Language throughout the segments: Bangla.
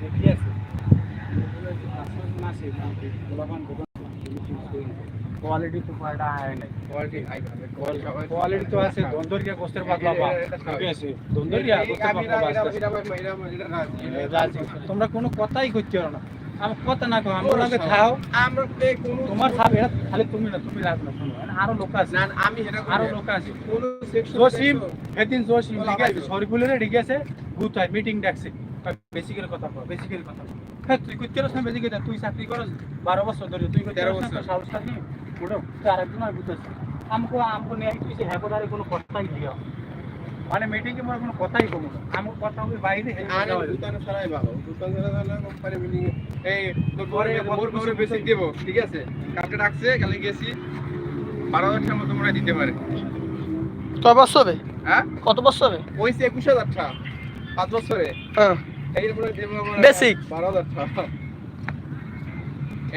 হয়। তোমরা কোনো কথাই করতে পারো না। আমি কথা না কো আমার লগে খাও তোমার খাবে এটা খালি তুমি না তুমি রাখ না শোনো। আরও লোক আছে। আরও লোক আছে। জসিম সেদিন জসিম ঠিক আছে শরীফুলের ঠিক আছে হয় মিটিং ডাকছে। বেশি করে কথা কর বেশি করে কথা হ্যাঁ তুই করতে না বেশি করে তুই চাকরি করস বারো বছর ধরে তুই তেরো বছর। তোর সাহস থাকি ওটা তুই আরেকজন আর আছে আমকো আমকো নিয়ে তুই সে হ্যাঁ কোনো কথাই দিও মানে মিটিং এ মোর কোনো কথাই কমু না। আমার কথা হবে বাইরে হেই কথা হবে। ঠিক আছে? কালকে ডাকছে কালকে গেছি। বারো হাজার টাকার মতো মনে দিতে পারে। কয় বছর হবে? হ্যাঁ? কত বছর হবে? ওইসে একুশ হাজার টাকা পাঁচ বছরে। হ্যাঁ। আমরা টাকা।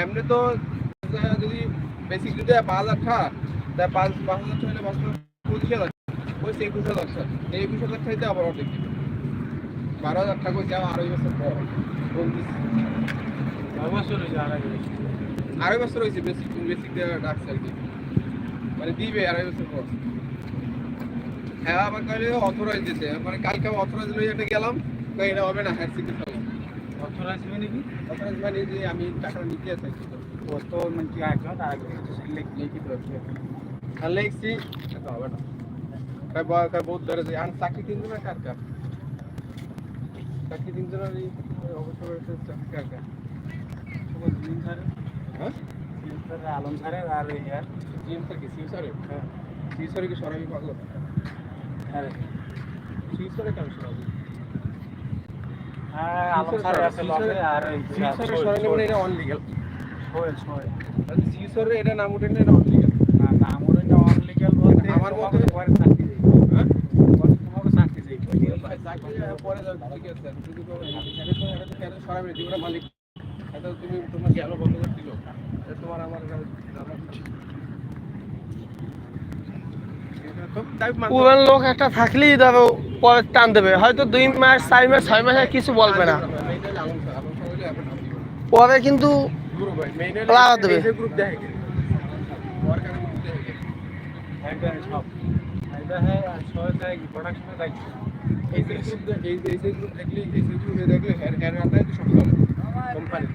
এমনি তো, যদি বেসিক যদি পাঁচ হাজার টাকা পাঁচ পাঁচ হাজার পঁচিশ হাজার। ওই একুশ হাজার টাকা। এই একুশ হাজার আবার বারো হাজার টাকা আড়াই বছর পর। আড়াই বছর। হয়েছে বেসিক বেসিক ডাকছে আর কি। মানে দিবে আড়াই বছর পর। হ্যাঁ আবার কালে অথরাইজ দিতে মানে কালকে অথরাইজ লই একটা গেলাম। তো এটা হবে না হ্যাঁ সিকিউর হবে। অথরাইজ মানে কি? অথরাইজ মানে যে আমি টাকা নিতে চাই কত মানে কি একজন আর একজন হচ্ছে লিখ লিখিত আছে আর লেখছি এটা হবে না। কাই বা কাই বহুত ধরে যে আন চাকরি তিন জনের কার কার? চাকরি তিন এই অবসর চাকরি কার কার? দিন ধরে হ্যাঁ? আলম স্যারের আর এই জিএম স্যার কি সিউ স্যারের? হ্যাঁ। সিউ স্যারের কি সরাবি পাগল? আর সিউ স্যারের কেন সরাবি? আমার মতে- পরে ঠিক আছে যদি সরাবি মালিক এটা তুমি তোমার গেল বন্ধ করে দিল। তোমার আমার লোক একটা থাকলেই ধরো পরে টান দেবে। হয়তো দুই মাস চার মাস ছয় মাস কিছু বলবে না। পরে কিন্তু লাগা দেবে।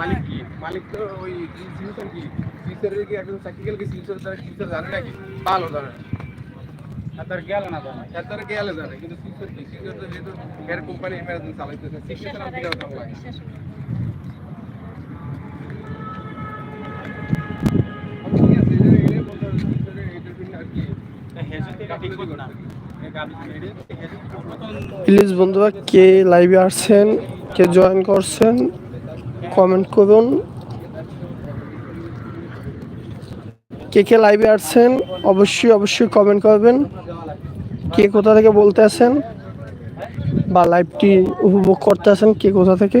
মালিক কি? মালিক তো ওই কি? একজন চাকরি গেলে কি জানে নাকি? ভালো জানে। তার গেল না জানা। গেলে জানে কিন্তু সিমিটার কি সিমিটার তো যেহেতু এর কোম্পানি চালাইতেছে সিমিটার আর বিরাট লাগে ঠিক আছে এটা এটা বলতে হবে সিমিটারের এটার জন্য আর কি হেজুতে ঠিক করবে না এই গাবি হেজুতে প্লিজ বন্ধুরা কে লাইভে আসছেন কে জয়েন করছেন কমেন্ট করুন। কে কে লাইভে আসছেন, অবশ্যই অবশ্যই কমেন্ট করবেন। কে কোথা থেকে বলতে আছেন বা লাইভটি উপভোগ করতে আছেন কে কোথা থেকে?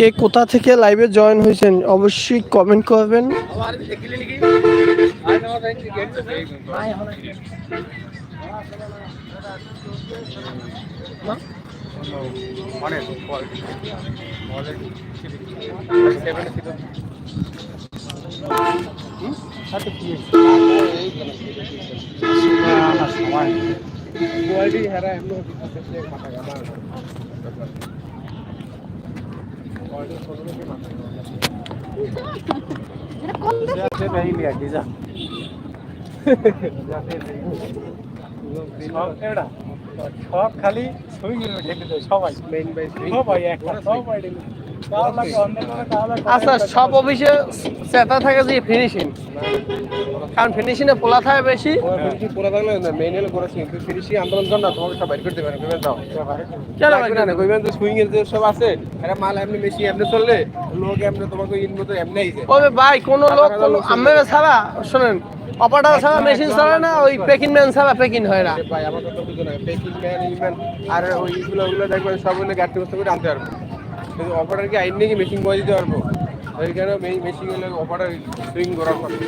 কে কোথা থেকে লাইভে জয়েন হয়েছেন অবশ্যই কমেন্ট করবেন। কোয়ালিটি হেরা এমন মাথা গামা যাতে नहीं लिया डीजल সব এরা সব খালি সুইং এর ঢেকে দেয় সবাই মেইন বাই সবাই একটা সবাই আচ্ছা সব অফিসে চেতা থাকে যে ফিনিশিং কারণ ফিনিশিংয়ে পোলা থাকে বেশি। পুরো থাকলে না মেইন হলে করেছি কিন্তু ফিনিশিং আন্দোলন না তোমাকে সব বাইর করতে পারে কইবেন দাও কেন লাগবে না কইবেন তো সুইং এর যে সব আছে মাল এমনি মেশিন এমনি চললে লোক এমনি তোমাকে এমনি আইছে। ওবে ভাই কোন লোক কোনো আমি ছাড়া শোনেন অপারেটর ছাড়া মেশিন ছাড়া না ওই পেকিং ম্যান ছাড়া পেকিং হয় না। ভাই আমার কথা বুঝো না পেকিং ম্যান ইমান আর ওই ইগুলো ওগুলো দেখবেন সব হলে গাড়ি করতে করে আনতে পারব। কিন্তু অপারেটর কি আইন নাকি মেশিন বয় দিতে পারব? ওইখানে মেশিন অপারেটর সুইং করার কথা।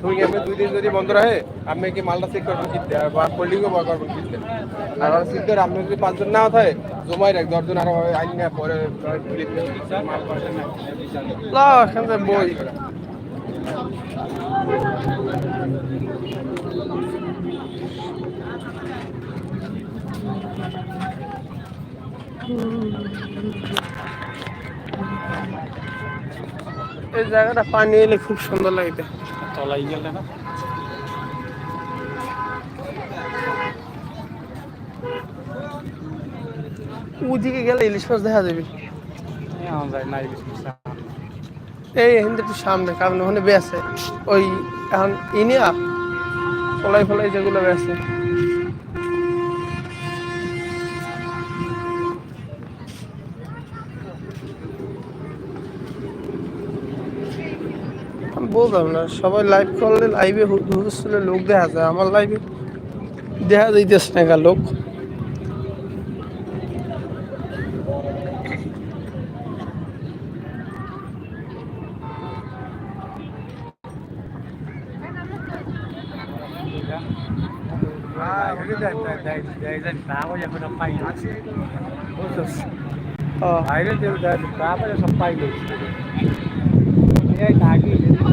সুইং আপনি দুই দিন যদি বন্ধ রাখে, আপনি কি মালটা চেক করবেন কিনতে বা হোল্ডিংও বা করবেন কিনতে আর সিদ্ধ আপনি যদি পাঁচজন না থাকে জমাই রাখ দশজন আরও আইন না পরে বই। এই জায়গাটা পানি এলে খুব সুন্দর লাগবে তলাই গেলে না? ওদিকে গেলে ইলিশ মাছ দেখা যাবে। এই হিন্দু একটু সামনে কারণ ওখানে বেছে ওই এখন ইনিয়া ফলাই ফলাই যেগুলো বেছে বলতাম না। সবাই লাইভ করলে লাইভে হুদুসলে লোক দেখা যায়। আমার লাইভে দেখা যাইতেছে না লোক। ও, বাইরে যে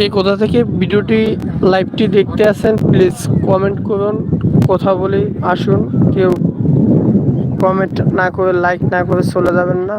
কে কোথা থেকে ভিডিওটি, লাইভটি দেখতে আসেন প্লিজ কমেন্ট করুন, কথা বলি আসুন। কেউ কমেন্ট না করে লাইক না করে চলে যাবেন না।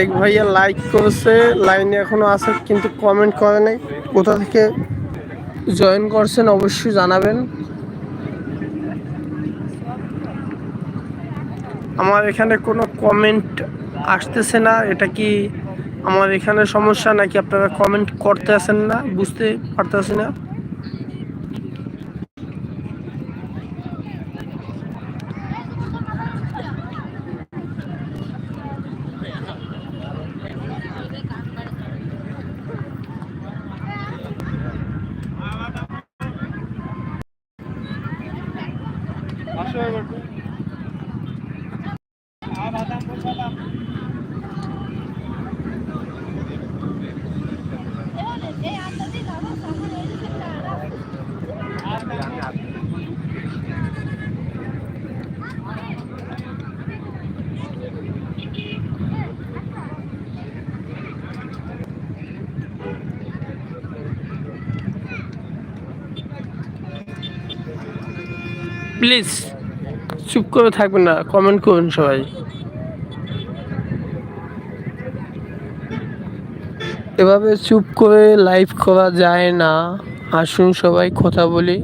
এক ভাইয়া লাইক করেছে লাইনে এখনও আছে, কিন্তু কমেন্ট করে নাই। কোথা থেকে জয়েন করছেন অবশ্যই জানাবেন। আমার এখানে কোনো কমেন্ট আসতেছে না, এটা কি আমার এখানে সমস্যা নাকি আপনারা কমেন্ট করতে আসেন না, বুঝতে পারতেছি না? প্লিজ, চুপ করে থাকবেন না, কমেন্ট করুন সবাই। এভাবে চুপ করে লাইভ করা যায় না। আসুন সবাই কথা বলি।